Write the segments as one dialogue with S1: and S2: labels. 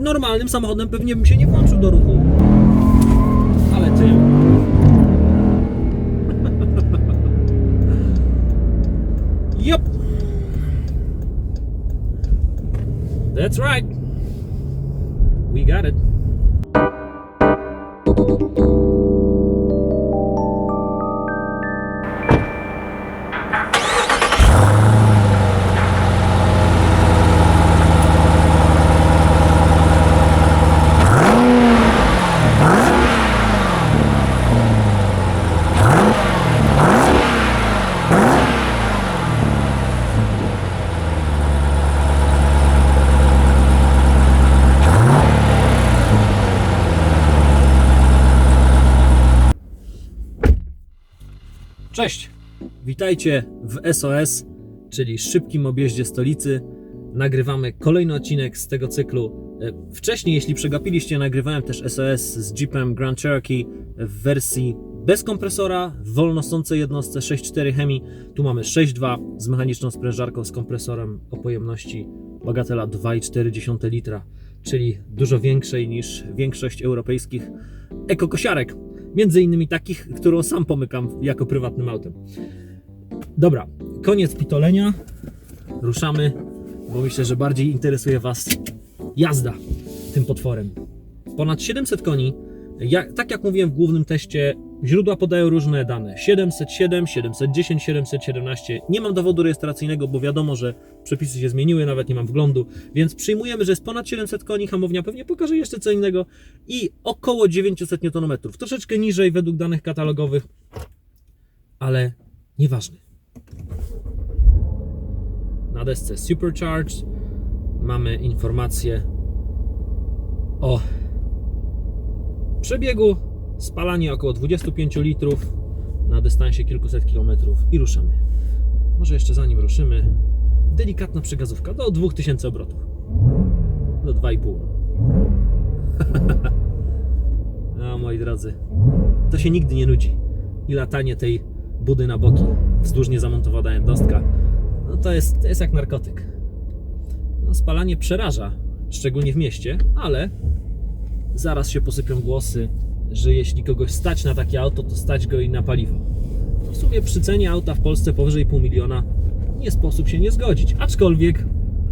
S1: normalnym samochodem pewnie bym się nie włączył do ruchu. Ale tym. Yup. That's right. We got it. Cześć! Witajcie w SOS, czyli szybkim objeździe stolicy. Nagrywamy kolejny odcinek z tego cyklu. E, Wcześniej, jeśli przegapiliście, nagrywałem też SOS z Jeepem Grand Cherokee w wersji bez kompresora, w jednostce 6.4 Hemi. Tu mamy 6.2 z mechaniczną sprężarką z kompresorem o pojemności bagatela 2,4 litra, czyli dużo większej niż większość europejskich ekokosiarek. Między innymi takich, którą sam pomykam jako prywatnym autem. Dobra, koniec pitolenia. Ruszamy, bo myślę, że bardziej interesuje Was jazda tym potworem. Ponad 700 koni. Ja, tak jak mówiłem w głównym teście, źródła podają różne dane. 707, 710, 717. Nie mam dowodu rejestracyjnego, bo wiadomo, że przepisy się zmieniły, nawet nie mam wglądu, więc przyjmujemy, że jest ponad 700 koni, hamownia pewnie pokaże jeszcze co innego i około 900 Nm. Troszeczkę niżej według danych katalogowych, ale nieważne. Na desce Supercharged mamy informację o przebiegu, spalanie około 25 litrów na dystansie kilkuset kilometrów i ruszamy. Może jeszcze zanim ruszymy, delikatna przegazówka do 2000 obrotów. Do 2,5. No moi drodzy, to się nigdy nie nudzi. I latanie tej budy na boki, wzdłuż niezamontowana jednostka, no to jest, to jest jak narkotyk. No, spalanie przeraża, szczególnie w mieście, ale zaraz się posypią głosy, że jeśli kogoś stać na takie auto, to stać go i na paliwo. W sumie przy cenie auta w Polsce powyżej pół miliona nie sposób się nie zgodzić. Aczkolwiek,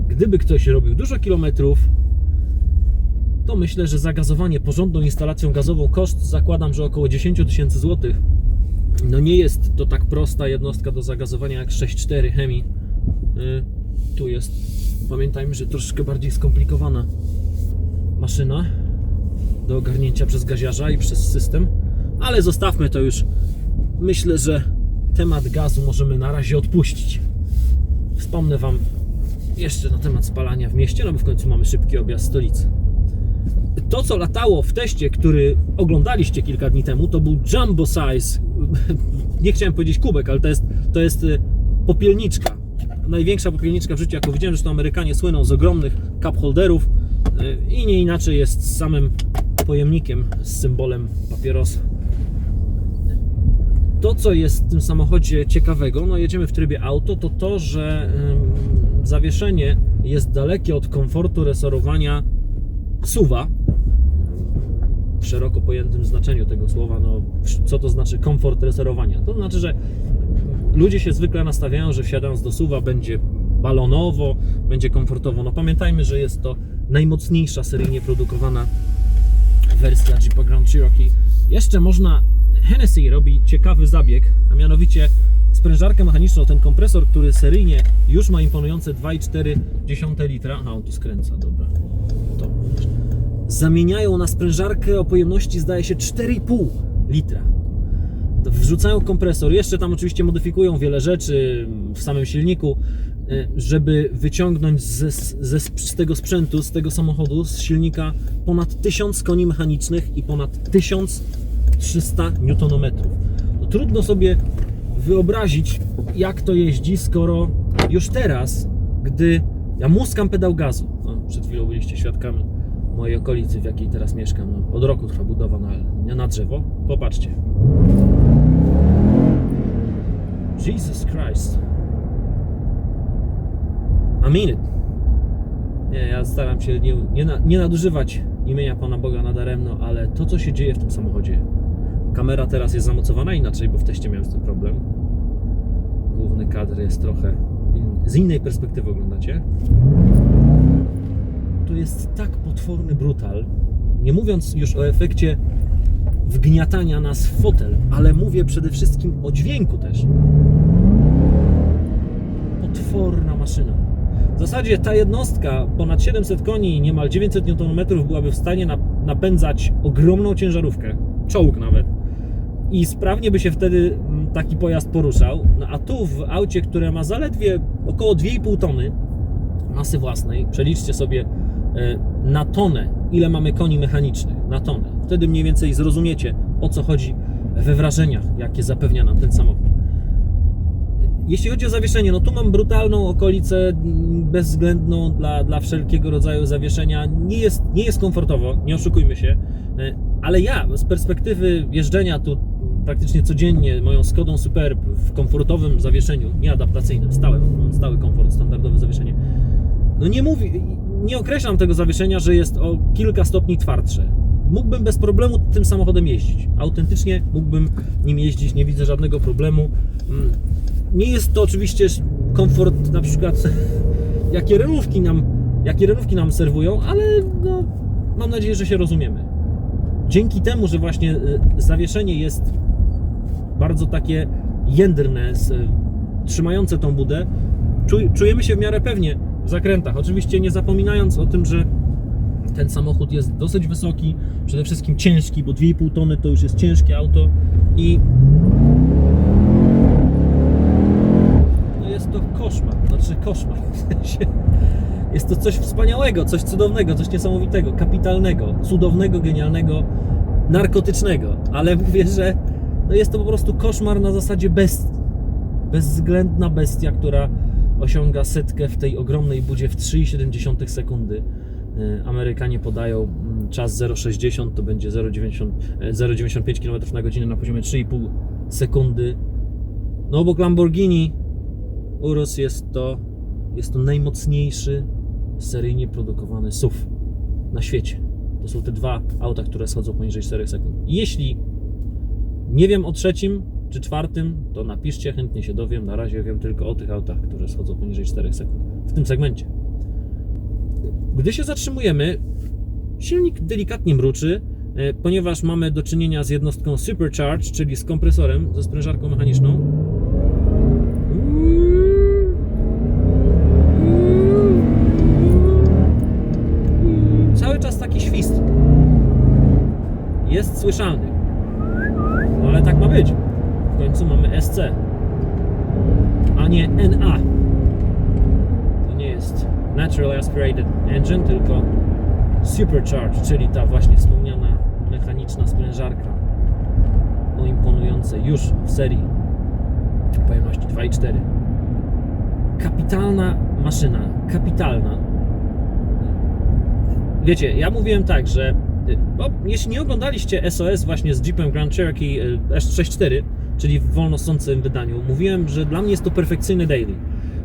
S1: gdyby ktoś robił dużo kilometrów, to myślę, że zagazowanie porządną instalacją gazową koszt zakładam, że około 10 tysięcy złotych. No nie jest to tak prosta jednostka do zagazowania jak 6.4 Hemi. Y, Tu jest, pamiętajmy, że troszeczkę bardziej skomplikowana maszyna do ogarnięcia przez gaziarza i przez system, ale zostawmy to już. Myślę, że temat gazu możemy na razie odpuścić. Wspomnę Wam jeszcze na temat spalania w mieście, no bo w końcu mamy szybki objazd stolicy. To, co latało w teście, który oglądaliście kilka dni temu, to był jumbo size. Nie chciałem powiedzieć kubek, ale to jest, to jest y, popielniczka. Największa popielniczka w życiu, jaką widziałem, że to Amerykanie słyną z ogromnych cup holderów y, i nie inaczej jest z samym pojemnikiem z symbolem papierosa. To, co jest w tym samochodzie ciekawego, no jedziemy w trybie auto, to to, że zawieszenie jest dalekie od komfortu resorowania suwa w szeroko pojętym znaczeniu tego słowa. No, co to znaczy komfort resorowania? To znaczy, że ludzie się zwykle nastawiają, że wsiadając do suwa będzie balonowo, będzie komfortowo. No pamiętajmy, że jest to najmocniejsza seryjnie produkowana wersja Jeepa Grand Cherokee. Jeszcze można, Hennessy robi ciekawy zabieg, a mianowicie sprężarkę mechaniczną, ten kompresor, który seryjnie już ma imponujące 2,4 litra. Aha, on tu skręca, dobra. To. Zamieniają na sprężarkę o pojemności zdaje się 4,5 litra. Wrzucają kompresor, jeszcze tam oczywiście modyfikują wiele rzeczy w samym silniku, y, żeby wyciągnąć ze, ze, z tego sprzętu, z tego samochodu, z silnika ponad 1000 koni mechanicznych i ponad 1300 Nm. No, trudno sobie wyobrazić, jak to jeździ, skoro już teraz, gdy ja muskam pedał gazu, no, przed chwilą byliście świadkami mojej okolicy, w jakiej teraz mieszkam, no, od roku trwa budowa na, na drzewo, popatrzcie. Jesus Christ. I mean it. Nie, ja staram się nie, nie, nie nadużywać imienia Pana Boga nadaremno, ale to, co się dzieje w tym samochodzie. Kamera teraz jest zamocowana inaczej, bo w teście miałem z tym problem. Główny kadr jest trochę z innej perspektywy oglądacie. To jest tak potworny brutal. Nie mówiąc już o efekcie wgniatania nas w fotel, ale mówię przede wszystkim o dźwięku też. Potworna maszyna. W zasadzie ta jednostka, ponad 700 koni niemal 900 Nm, byłaby w stanie nap- napędzać ogromną ciężarówkę, czołg nawet. I sprawnie by się wtedy mm, taki pojazd poruszał. No a tu w aucie, które ma zaledwie około 2,5 tony masy własnej, przeliczcie sobie e, na tonę, ile mamy koni mechanicznych, na tonę. Wtedy mniej więcej zrozumiecie, o co chodzi we wrażeniach, jakie zapewnia nam ten samochód. Jeśli chodzi o zawieszenie, no tu mam brutalną okolicę bezwzględną dla, dla wszelkiego rodzaju zawieszenia. Nie jest, nie jest komfortowo, nie oszukujmy się, E, ale ja z perspektywy jeżdżenia tu praktycznie codziennie moją Skodą Superb w komfortowym zawieszeniu, nie adaptacyjnym, stałym, stały komfort, standardowe zawieszenie, no nie mówi, nie określam tego zawieszenia, że jest o kilka stopni twardsze. Mógłbym bez problemu tym samochodem jeździć. Autentycznie mógłbym nim jeździć, nie widzę żadnego problemu. Mm, Nie jest to oczywiście komfort na przykład jakie renówki nam, jakie renówki nam serwują, ale no, mam nadzieję, że się rozumiemy. Dzięki temu, że właśnie y, zawieszenie jest bardzo takie jędrne, y, trzymające tą budę, czuj, czujemy się w miarę pewnie w zakrętach. Oczywiście nie zapominając o tym, że ten samochód jest dosyć wysoki, przede wszystkim ciężki, bo 2,5 tony to już jest ciężkie auto i no jest to koszmar, znaczy koszmar. w sensie Jest to coś wspaniałego, coś cudownego, coś niesamowitego, kapitalnego, cudownego, genialnego, narkotycznego, ale mówię, że no jest to po prostu koszmar na zasadzie bestii. Bezwzględna bestia, która osiąga setkę w tej ogromnej budzie w 3,7 sekundy. E, Amerykanie podają mm, czas 0,60 to będzie 0,90 e, 0,95 km na godzinę na poziomie 3,5 sekundy. No obok Lamborghini Urus jest to, jest to najmocniejszy seryjnie produkowany SUV na świecie. To są te dwa auta, które schodzą poniżej 4 sekund. Jeśli nie wiem o trzecim czy czwartym, to napiszcie, chętnie się dowiem. Na razie wiem tylko o tych autach, które schodzą poniżej 4 sekund w tym segmencie. Gdy się zatrzymujemy, silnik delikatnie mruczy, e, ponieważ mamy do czynienia z jednostką supercharged, czyli z kompresorem, ze sprężarką mechaniczną. Cały czas taki świst jest słyszalny. Ale tak ma być. W końcu mamy SC, a nie NA. To nie jest Natural Aspirated Engine, tylko Supercharged, czyli ta właśnie wspomniana mechaniczna sprężarka o imponującej już w serii pojemności 2,4. Kapitalna maszyna, kapitalna. Wiecie, ja mówiłem tak, że y, bo jeśli nie oglądaliście SOS właśnie z Jeepem Grand Cherokee y, S64, czyli w wolnosącym wydaniu, mówiłem, że dla mnie jest to perfekcyjny daily.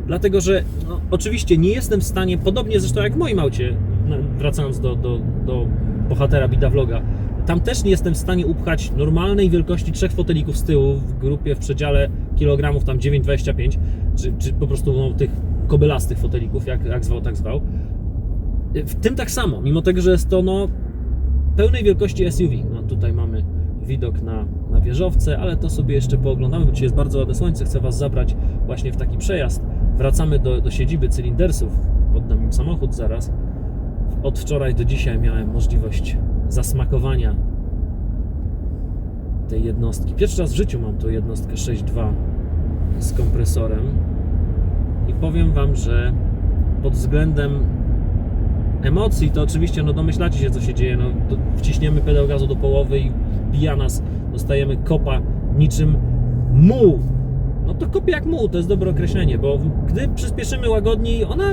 S1: Dlatego, że no, oczywiście nie jestem w stanie, podobnie zresztą jak w moim aucie, no, wracając do, do, do bohatera Bida Vloga, tam też nie jestem w stanie upchać normalnej wielkości trzech fotelików z tyłu w grupie w przedziale kilogramów tam 9,25, czy, czy po prostu no, tych kobylastych fotelików, jak, jak zwał, tak zwał. W tym tak samo, mimo tego, że jest to no, pełnej wielkości SUV. No, tutaj mamy widok na, na wieżowce, ale to sobie jeszcze pooglądamy, bo dzisiaj jest bardzo ładne słońce. Chcę Was zabrać właśnie w taki przejazd. Wracamy do, do siedziby cylindersów. Oddam im samochód zaraz. Od wczoraj do dzisiaj miałem możliwość zasmakowania tej jednostki. Pierwszy raz w życiu mam tą jednostkę 6.2 z kompresorem i powiem Wam, że pod względem emocji, to oczywiście no domyślacie się co się dzieje, no wciśniemy pedał gazu do połowy i bija nas, dostajemy kopa niczym muł. No to kopie jak muł, to jest dobre określenie, bo gdy przyspieszymy łagodniej, ona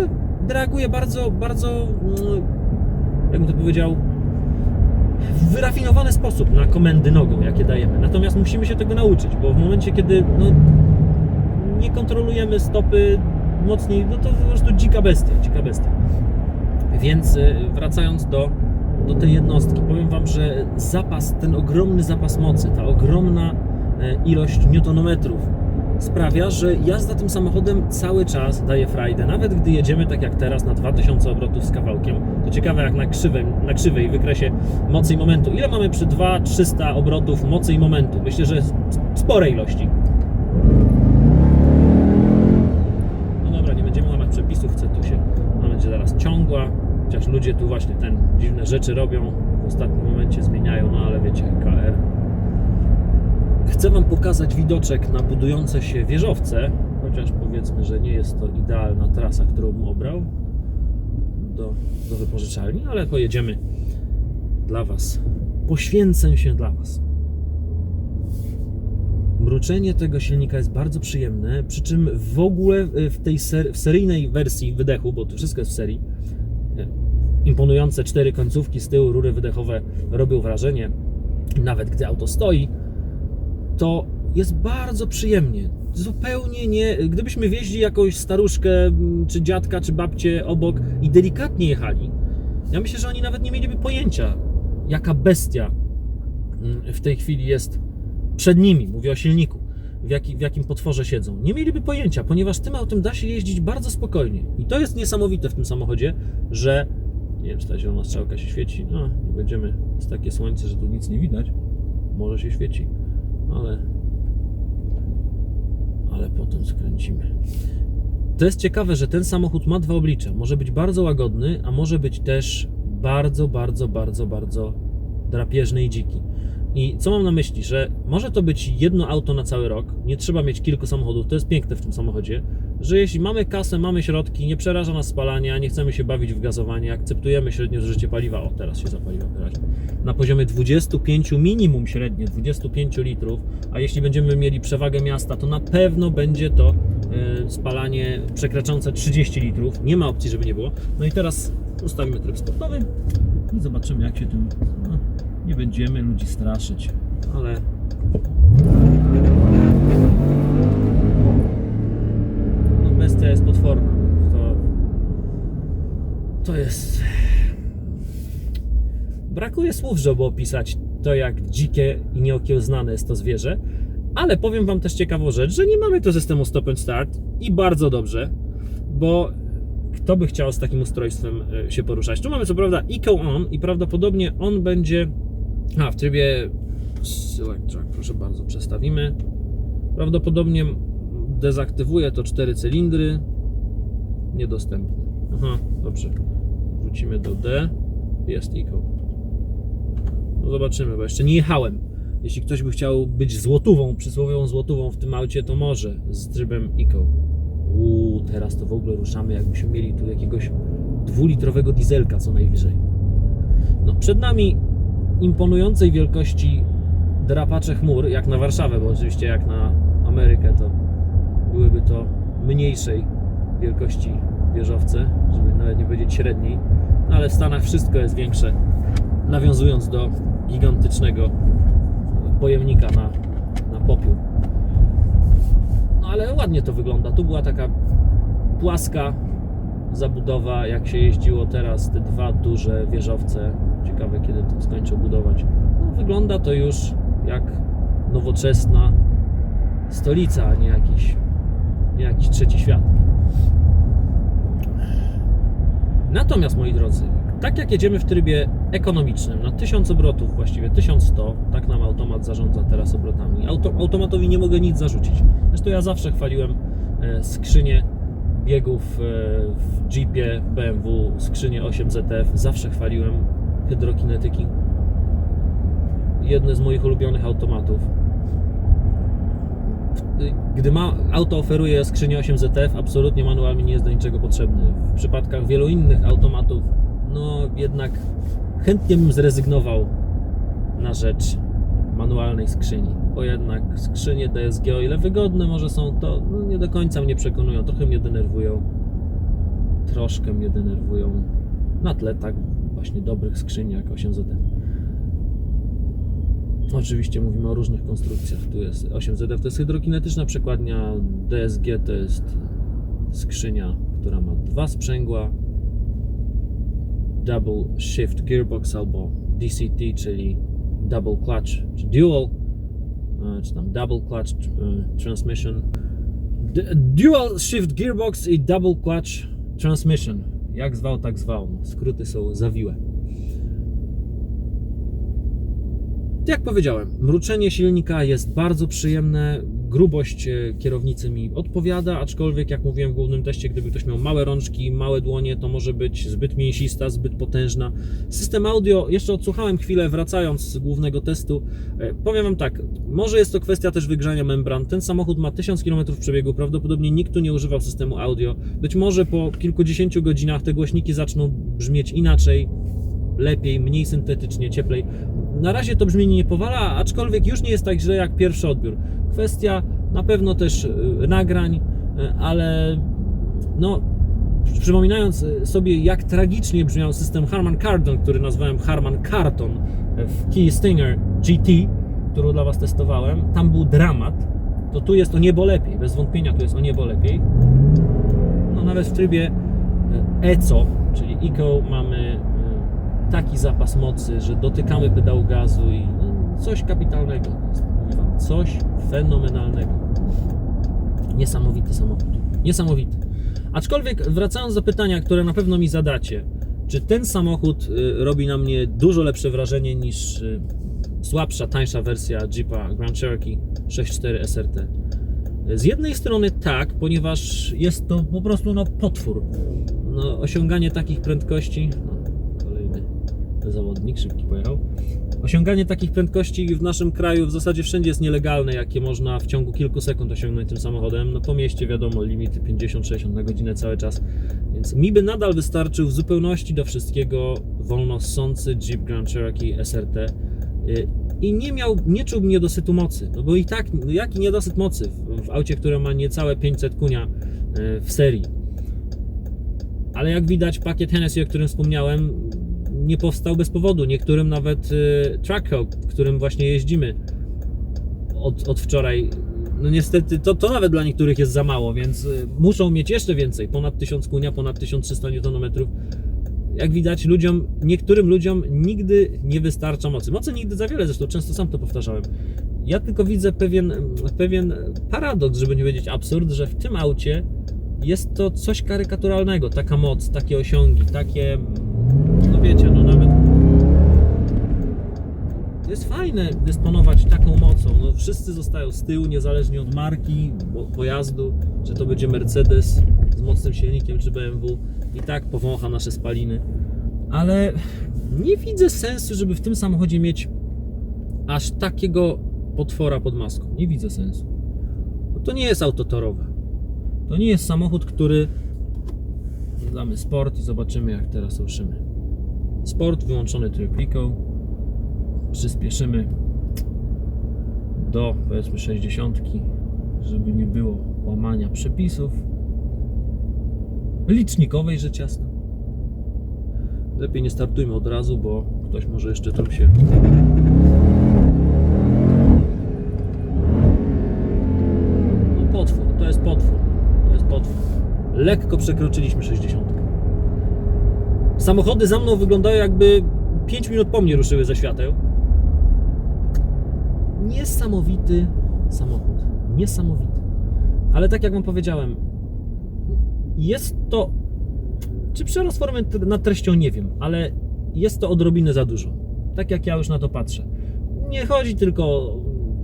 S1: reaguje bardzo, bardzo, mm, jakbym to powiedział, w wyrafinowany sposób na komendy nogą, jakie dajemy. Natomiast musimy się tego nauczyć, bo w momencie, kiedy no, nie kontrolujemy stopy mocniej, no to po prostu dzika bestia, dzika bestia. Więc y, wracając do, do tej jednostki, powiem Wam, że zapas, ten ogromny zapas mocy, ta ogromna e, ilość newtonometrów sprawia, że jazda tym samochodem cały czas daje frajdę. Nawet gdy jedziemy tak jak teraz na 2000 obrotów z kawałkiem, to ciekawe jak na krzywej, na krzywej wykresie mocy i momentu. Ile mamy przy 2-300 obrotów mocy i momentu? Myślę, że spore ilości. No dobra, nie będziemy łamać przepisów, Cetusie. Ona będzie zaraz ciągła, chociaż ludzie tu właśnie ten dziwne rzeczy robią, w ostatnim momencie zmieniają, no ale wiecie, KR. Chcę Wam pokazać widoczek na budujące się wieżowce, chociaż powiedzmy, że nie jest to idealna trasa, którą bym obrał do, do wypożyczalni, ale pojedziemy dla Was. Poświęcę się dla Was. Mruczenie tego silnika jest bardzo przyjemne, przy czym w ogóle w tej ser, w seryjnej wersji wydechu, bo to wszystko jest w serii, e, imponujące cztery końcówki z tyłu, rury wydechowe robią wrażenie, nawet gdy auto stoi, to jest bardzo przyjemnie. Zupełnie nie. Gdybyśmy wieźli jakąś staruszkę, czy dziadka, czy babcię obok i delikatnie jechali, ja myślę, że oni nawet nie mieliby pojęcia, jaka bestia w tej chwili jest przed nimi. Mówię o silniku. W, jaki, w jakim potworze siedzą. Nie mieliby pojęcia, ponieważ tym autem da się jeździć bardzo spokojnie. I to jest niesamowite w tym samochodzie, że. Nie wiem, czy ta zielona strzałka się świeci. No, nie będziemy. Jest takie słońce, że tu nic nie widać. Może się świeci ale ale potem skręcimy. To jest ciekawe, że ten samochód ma dwa oblicza. Może być bardzo łagodny, a może być też bardzo, bardzo, bardzo, bardzo drapieżny i dziki. I co mam na myśli, że może to być jedno auto na cały rok, nie trzeba mieć kilku samochodów, to jest piękne w tym samochodzie, że jeśli mamy kasę, mamy środki, nie przeraża nas spalanie, nie chcemy się bawić w gazowanie, akceptujemy średnie zużycie paliwa, o teraz się zapaliła wyraźnie, na poziomie 25 minimum średnie, 25 litrów, a jeśli będziemy mieli przewagę miasta, to na pewno będzie to e, spalanie przekraczające 30 litrów, nie ma opcji, żeby nie było. No i teraz ustawimy tryb sportowy i zobaczymy jak się tym... No, nie będziemy ludzi straszyć, ale bestia jest potworna. To, to jest. Brakuje słów, żeby opisać to, jak dzikie i nieokiełznane jest to zwierzę. Ale powiem Wam też ciekawą rzecz, że nie mamy tu systemu stop and start i bardzo dobrze, bo kto by chciał z takim ustrojstwem e, się poruszać? Tu mamy co prawda Eco On i prawdopodobnie on będzie a, w trybie Select Track, proszę bardzo, przestawimy. Prawdopodobnie dezaktywuje to cztery cylindry. Niedostępny. Aha, dobrze. Wrócimy do D. Jest Eco. No zobaczymy, bo jeszcze nie jechałem. Jeśli ktoś by chciał być złotówą, przysłowiową złotówą w tym aucie, to może z trybem Eco. Uuu, teraz to w ogóle ruszamy, jakbyśmy mieli tu jakiegoś dwulitrowego dieselka co najwyżej. No, przed nami imponującej wielkości drapacze chmur, jak na Warszawę, bo oczywiście jak na Amerykę to byłyby to mniejszej wielkości wieżowce, żeby nawet nie powiedzieć średniej, no ale w Stanach wszystko jest większe, nawiązując do gigantycznego pojemnika na, na popiół. No ale ładnie to wygląda. Tu była taka płaska zabudowa, jak się jeździło teraz, te dwa duże wieżowce. Ciekawe, kiedy to skończą budować. No, wygląda to już jak nowoczesna stolica, a nie jakiś, jakiś trzeci świat. Natomiast, moi drodzy, tak jak jedziemy w trybie ekonomicznym, na 1000 obrotów, właściwie 1100, tak nam automat zarządza teraz obrotami. Auto, automatowi nie mogę nic zarzucić. Zresztą ja zawsze chwaliłem e, skrzynię biegów e, w Jeepie BMW, skrzynię 8ZF, zawsze chwaliłem hydrokinetyki. Jedne z moich ulubionych automatów. Gdy ma, auto oferuje skrzynię 8ZF, absolutnie manual mi nie jest do niczego potrzebny. W przypadkach wielu innych automatów, no jednak chętnie bym zrezygnował na rzecz manualnej skrzyni, bo jednak skrzynie DSG, o ile wygodne może są, to no, nie do końca mnie przekonują, trochę mnie denerwują, troszkę mnie denerwują na tle tak właśnie dobrych skrzyni jak 8ZF. Oczywiście mówimy o różnych konstrukcjach. Tu jest 8ZF, to jest hydrokinetyczna przekładnia, DSG to jest skrzynia, która ma dwa sprzęgła. Double Shift Gearbox albo DCT, czyli Double Clutch, czy Dual, e, czy tam Double Clutch e, Transmission. D- Dual Shift Gearbox i Double Clutch Transmission. Jak zwał, tak zwał. No, skróty są zawiłe. Jak powiedziałem, mruczenie silnika jest bardzo przyjemne. Grubość e, kierownicy mi odpowiada, aczkolwiek jak mówiłem w głównym teście, gdyby ktoś miał małe rączki, małe dłonie, to może być zbyt mięsista, zbyt potężna. System audio, jeszcze odsłuchałem chwilę, wracając z głównego testu. E, Powiem Wam tak, może jest to kwestia też wygrzania membran. Ten samochód ma 1000 km przebiegu, prawdopodobnie nikt tu nie używał systemu audio. Być może po kilkudziesięciu godzinach te głośniki zaczną brzmieć inaczej, lepiej, mniej syntetycznie, cieplej. Na razie to brzmienie nie powala, aczkolwiek już nie jest tak źle jak pierwszy odbiór. Kwestia na pewno też y, nagrań, y, ale no, przypominając y, sobie jak tragicznie brzmiał system Harman Kardon, który nazwałem Harman Kardon w Key Stinger GT, którą dla Was testowałem, tam był dramat, to tu jest o niebo lepiej, bez wątpienia tu jest o niebo lepiej. No nawet w trybie ECO, czyli ECO mamy taki zapas mocy, że dotykamy pedału gazu i no, coś kapitalnego. coś fenomenalnego. Niesamowity samochód. Niesamowity. Aczkolwiek wracając do pytania, które na pewno mi zadacie, czy ten samochód y, robi na mnie dużo lepsze wrażenie niż y, słabsza, tańsza wersja Jeepa Grand Cherokee 6.4 SRT? Z jednej strony tak, ponieważ jest to po prostu no, potwór. No, osiąganie takich prędkości. Zawodnik szybki pojechał. Osiąganie takich prędkości w naszym kraju w zasadzie wszędzie jest nielegalne, jakie można w ciągu kilku sekund osiągnąć tym samochodem. No po mieście wiadomo, limity 50-60 na godzinę cały czas. Więc mi by nadal wystarczył w zupełności do wszystkiego wolno ssący Jeep Grand Cherokee SRT. Y, I nie miał, nie czułbym niedosytu mocy, no bo i tak, no jaki niedosyt mocy w, w aucie, które ma niecałe 500 kunia y, w serii. Ale jak widać, pakiet Hennessy, o którym wspomniałem, nie powstał bez powodu. Niektórym nawet y, Trackhawk, którym właśnie jeździmy od, od wczoraj, no niestety to, to nawet dla niektórych jest za mało, więc y, muszą mieć jeszcze więcej, ponad 1000 kunia, ponad 1300 Nm. Jak widać, ludziom, niektórym ludziom nigdy nie wystarcza mocy. Mocy nigdy za wiele, zresztą często sam to powtarzałem. Ja tylko widzę pewien, pewien paradoks, żeby nie powiedzieć absurd, że w tym aucie jest to coś karykaturalnego, taka moc, takie osiągi, takie, wiecie, no nawet to jest fajne dysponować taką mocą. No, wszyscy zostają z tyłu, niezależnie od marki pojazdu, czy to będzie Mercedes z mocnym silnikiem, czy BMW. I tak powącha nasze spaliny. Ale nie widzę sensu, żeby w tym samochodzie mieć aż takiego potwora pod maską. Nie widzę sensu. Bo to nie jest auto torowe. To nie jest samochód, który. Damy sport i zobaczymy, jak teraz ruszymy. Sport, wyłączony tryb Eco. Przyspieszymy do powiedzmy 60, żeby nie było łamania przepisów. Licznikowej rzecz jasna. Lepiej nie startujmy od razu, bo ktoś może jeszcze tam się. No potwór, to jest potwór. To jest potwór. Lekko przekroczyliśmy 60. Samochody za mną wyglądają jakby 5 minut po mnie ruszyły ze świateł. Niesamowity samochód. Niesamowity. Ale tak jak Wam powiedziałem, jest to. Czy przerost formy nad treścią nie wiem, ale jest to odrobinę za dużo. Tak jak ja już na to patrzę. Nie chodzi tylko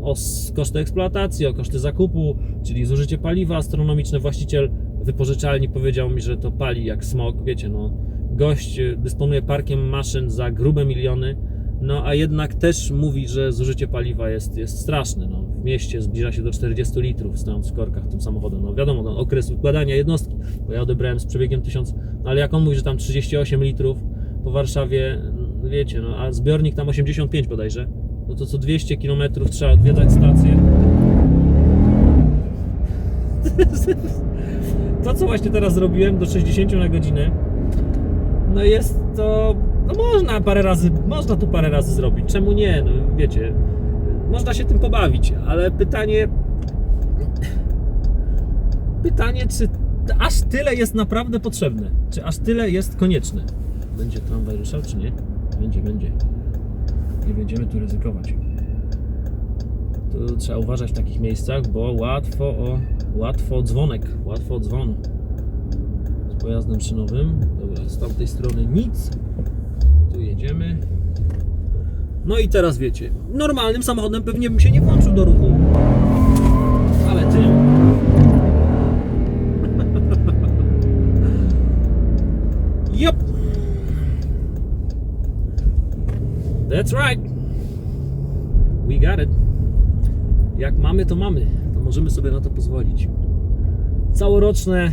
S1: o koszty eksploatacji, o koszty zakupu, czyli zużycie paliwa astronomiczne. Właściciel wypożyczalni powiedział mi, że to pali jak smog. Wiecie, no, gość y, dysponuje parkiem maszyn za grube miliony, no a jednak też mówi, że zużycie paliwa jest, jest straszne. No, w mieście zbliża się do 40 litrów stojąc w korkach tym samochodem. No wiadomo, no, okres układania jednostki, bo ja odebrałem z przebiegiem 1000, no, ale jak on mówi, że tam 38 litrów po Warszawie, wiecie, no a zbiornik tam 85 bodajże, no to co 200 km trzeba odwiedzać stację. To, co właśnie teraz zrobiłem do 60 na godzinę, no jest to. No można parę razy, można to parę razy zrobić. Czemu nie? No wiecie, można się tym pobawić, ale pytanie. Pytanie, czy aż tyle jest naprawdę potrzebne? Czy aż tyle jest konieczne? Będzie tramwaj ruszał, czy nie? Będzie, będzie. Nie będziemy tu ryzykować. Tu trzeba uważać w takich miejscach, bo łatwo o, łatwo o dzwonek, łatwo o dzwon. Z pojazdem szynowym. Z tamtej strony nic. Tu jedziemy. No i teraz wiecie, normalnym samochodem pewnie bym się nie włączył do ruchu. Ale tym. Yup. That's right. We got it. Jak mamy, to mamy. To możemy sobie na to pozwolić. Całoroczne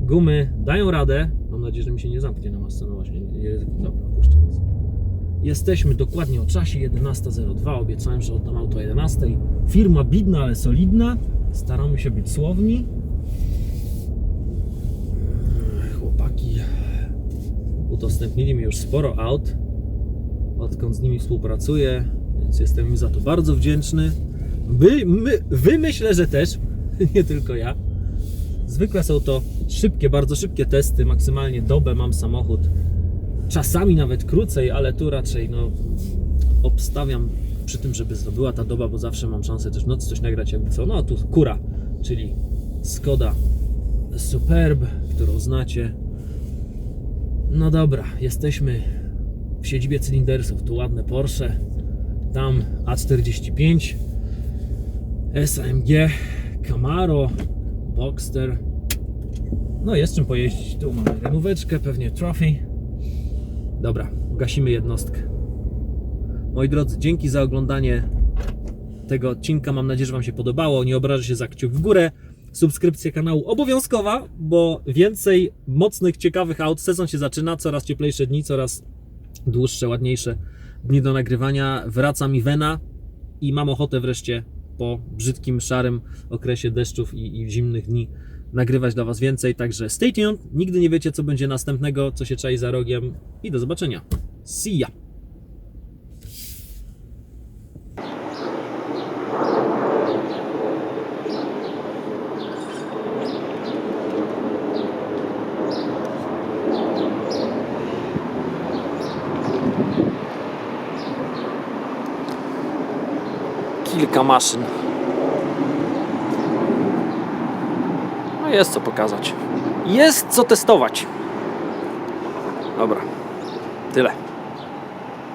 S1: gumy dają radę. Mam nadzieję, że mi się nie zamknie na masce. No właśnie. Dobra. Jesteśmy dokładnie o czasie 11.02. Obiecałem, że oddam auto o 11.00. Firma bidna, ale solidna. Staramy się być słowni. Chłopaki udostępnili mi już sporo aut, odkąd z nimi współpracuję, więc jestem im za to bardzo wdzięczny. Wy, my, wy myślę, że też, nie tylko ja. Zwykle są to szybkie, bardzo szybkie testy, maksymalnie dobę mam samochód. Czasami nawet krócej, ale tu raczej no, obstawiam przy tym, żeby zdobyła ta doba, bo zawsze mam szansę też w nocy coś nagrać jakby co. No tu Kura, czyli Skoda Superb, którą znacie. No dobra, jesteśmy w siedzibie cylindersów. Tu ładne Porsche, tam A45, SAMG, Camaro, Boxster. No jest czym pojeździć. Tu mamy renóweczkę, pewnie Trophy. Dobra, gasimy jednostkę. Moi drodzy, dzięki za oglądanie tego odcinka. Mam nadzieję, że Wam się podobało. Nie obrażę się za kciuk w górę. Subskrypcja kanału obowiązkowa, bo więcej mocnych, ciekawych aut. Sezon się zaczyna, coraz cieplejsze dni, coraz dłuższe, ładniejsze dni do nagrywania. Wraca mi wena i mam ochotę wreszcie po brzydkim, szarym okresie deszczów i, i zimnych dni nagrywać dla Was więcej. Także stay tuned. Nigdy nie wiecie, co będzie następnego, co się czai za rogiem. I do zobaczenia. See ya! Kilka maszyn. No jest co pokazać. Jest co testować. Dobra, tyle.